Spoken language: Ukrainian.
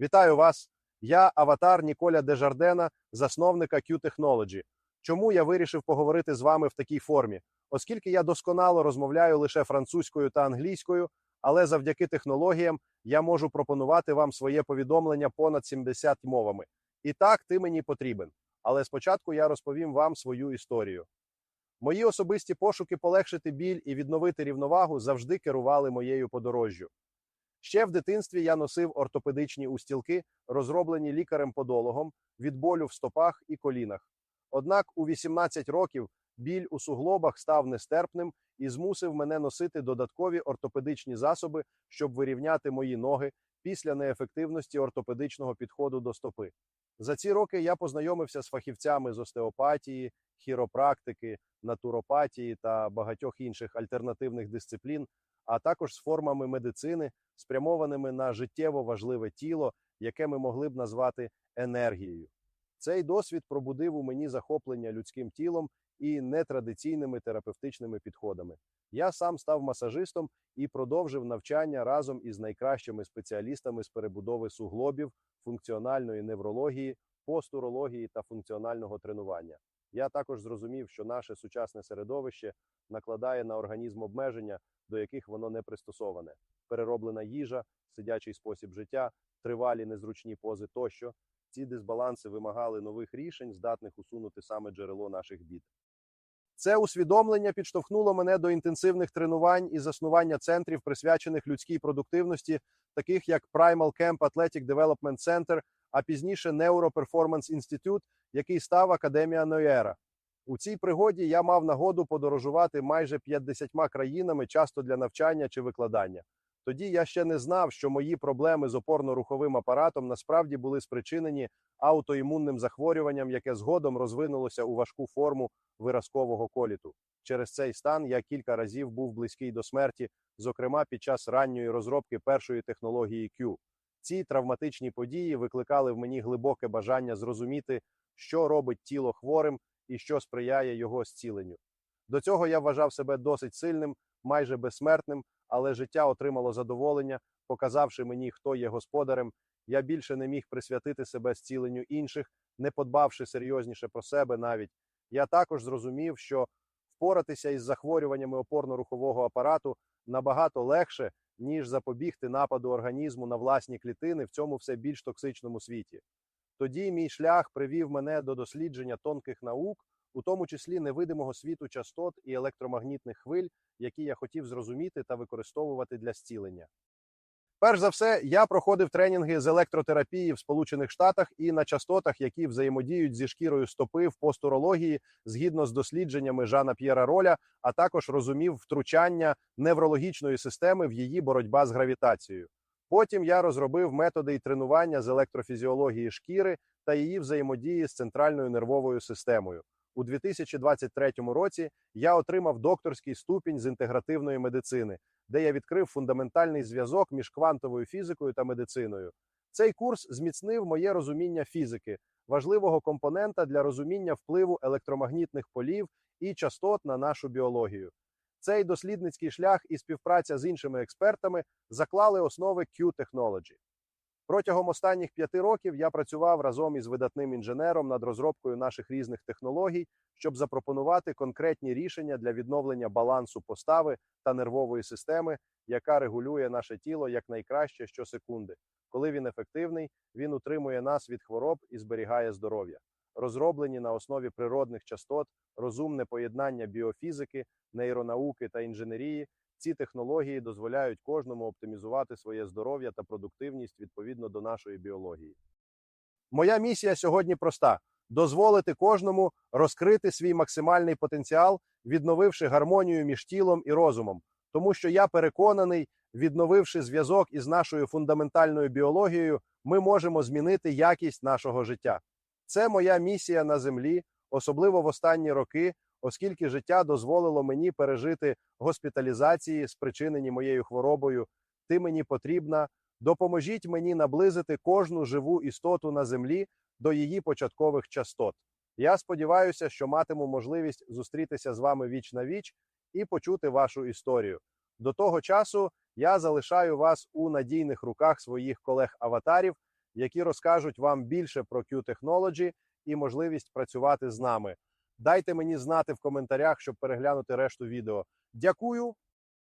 Вітаю вас! Я аватар Ніколя Дежардена, засновника Q Technology. Чому я вирішив поговорити з вами в такій формі? Оскільки я досконало розмовляю лише французькою та англійською, але завдяки технологіям я можу пропонувати вам своє повідомлення понад 70 мовами. І так, ти мені потрібен. Але спочатку я розповім вам свою історію. Мої особисті пошуки полегшити біль і відновити рівновагу завжди керували моєю подорожжю. Ще в дитинстві я носив ортопедичні устілки, розроблені лікарем-подологом від болю в стопах і колінах. Однак у 18 років біль у суглобах став нестерпним і змусив мене носити додаткові ортопедичні засоби, щоб вирівняти мої ноги після неефективності ортопедичного підходу до стопи. За ці роки я познайомився з фахівцями з остеопатії, хіропрактики, натуропатії та багатьох інших альтернативних дисциплін, а також з формами медицини, спрямованими на життєво важливе тіло, яке ми могли б назвати енергією. Цей досвід пробудив у мені захоплення людським тілом і нетрадиційними терапевтичними підходами. Я сам став масажистом і продовжив навчання разом із найкращими спеціалістами з перебудови суглобів, функціональної неврології, постурології та функціонального тренування. Я також зрозумів, що наше сучасне середовище накладає на організм обмеження, до яких воно не пристосоване: перероблена їжа, сидячий спосіб життя, тривалі незручні пози тощо. Ці дисбаланси вимагали нових рішень, здатних усунути саме джерело наших бід. Це усвідомлення підштовхнуло мене до інтенсивних тренувань і заснування центрів, присвячених людській продуктивності, таких як Primal Camp Athletic Development Center, а пізніше Neuro Performance Institute, який став Академія Нойера. У цій пригоді я мав нагоду подорожувати майже 50 країнами, часто для навчання чи викладання. Тоді я ще не знав, що мої проблеми з опорно-руховим апаратом насправді були спричинені аутоімунним захворюванням, яке згодом розвинулося у важку форму виразкового коліту. Через цей стан я кілька разів був близький до смерті, зокрема під час ранньої розробки першої технології Q. Ці травматичні події викликали в мені глибоке бажання зрозуміти, що робить тіло хворим і що сприяє його зціленню. До цього я вважав себе досить сильним, майже безсмертним, але життя отримало задоволення, показавши мені, хто є господарем. Я більше не міг присвятити себе зціленню інших, не подбавши серйозніше про себе навіть. Я також зрозумів, що впоратися із захворюваннями опорно-рухового апарату набагато легше, ніж запобігти нападу організму на власні клітини в цьому все більш токсичному світі. Тоді мій шлях привів мене до дослідження тонких наук, у тому числі невидимого світу частот і електромагнітних хвиль, які я хотів зрозуміти та використовувати для зцілення. Перш за все, я проходив тренінги з електротерапії в Сполучених Штатах і на частотах, які взаємодіють зі шкірою стопи в постурології згідно з дослідженнями Жана П'єра Роля, а також розумів втручання неврологічної системи в її боротьба з гравітацією. Потім я розробив методи і тренування з електрофізіології шкіри та її взаємодії з центральною нервовою системою. У 2023 році я отримав докторський ступінь з інтегративної медицини, де я відкрив фундаментальний зв'язок між квантовою фізикою та медициною. Цей курс зміцнив моє розуміння фізики, важливого компонента для розуміння впливу електромагнітних полів і частот на нашу біологію. Цей дослідницький шлях і співпраця з іншими експертами заклали основи Q-Technology. Протягом останніх п'яти років я працював разом із видатним інженером над розробкою наших різних технологій, щоб запропонувати конкретні рішення для відновлення балансу постави та нервової системи, яка регулює наше тіло якнайкраще щосекунди. Коли він ефективний, він утримує нас від хвороб і зберігає здоров'я. Розроблені на основі природних частот, розумне поєднання біофізики, нейронауки та інженерії. Ці технології дозволяють кожному оптимізувати своє здоров'я та продуктивність відповідно до нашої біології. Моя місія сьогодні проста: дозволити кожному розкрити свій максимальний потенціал, відновивши гармонію між тілом і розумом, тому що я переконаний, відновивши зв'язок із нашою фундаментальною біологією, ми можемо змінити якість нашого життя. Це моя місія на землі, особливо в останні роки, оскільки життя дозволило мені пережити госпіталізації, спричинені моєю хворобою. Ти мені потрібна. Допоможіть мені наблизити кожну живу істоту на землі до її початкових частот. Я сподіваюся, що матиму можливість зустрітися з вами віч на віч і почути вашу історію. До того часу я залишаю вас у надійних руках своїх колег-аватарів, які розкажуть вам більше про Q-Technology і можливість працювати з нами. Дайте мені знати в коментарях, щоб переглянути решту відео. Дякую